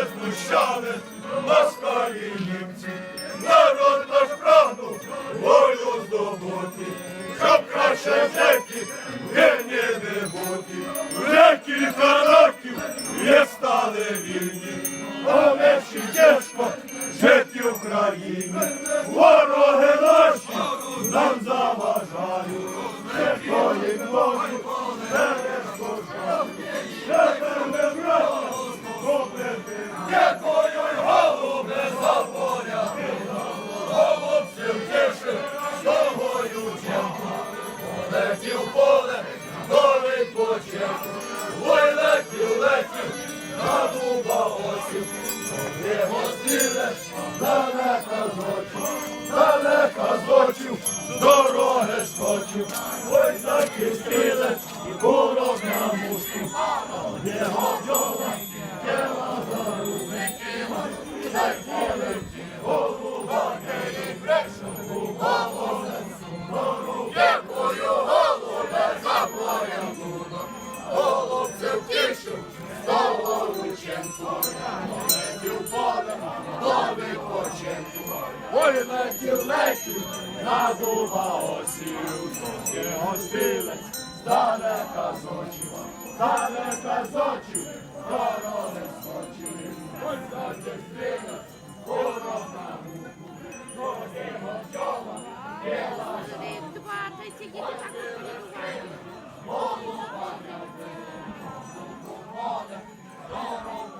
не знущали москалі німці, народ наш прагнув волю здобути, щоб краще зеки вільні не бути. Декі хараків є стали вільні, а меші тяжко жити Україні. Вороги наші нам заважають. Далека зочів, далеко зочів, з дороги скочив, ой, такий стрілець, і курок на мушку, його бджола, діла за руки, дай Ой, летів, летів, на дуба осів. Його стрілець, здалека зочів, здалека зочів, дороги скочив. Ой, значить, стрілець, ворог на руку. До його чола, Два, тридцять, діти так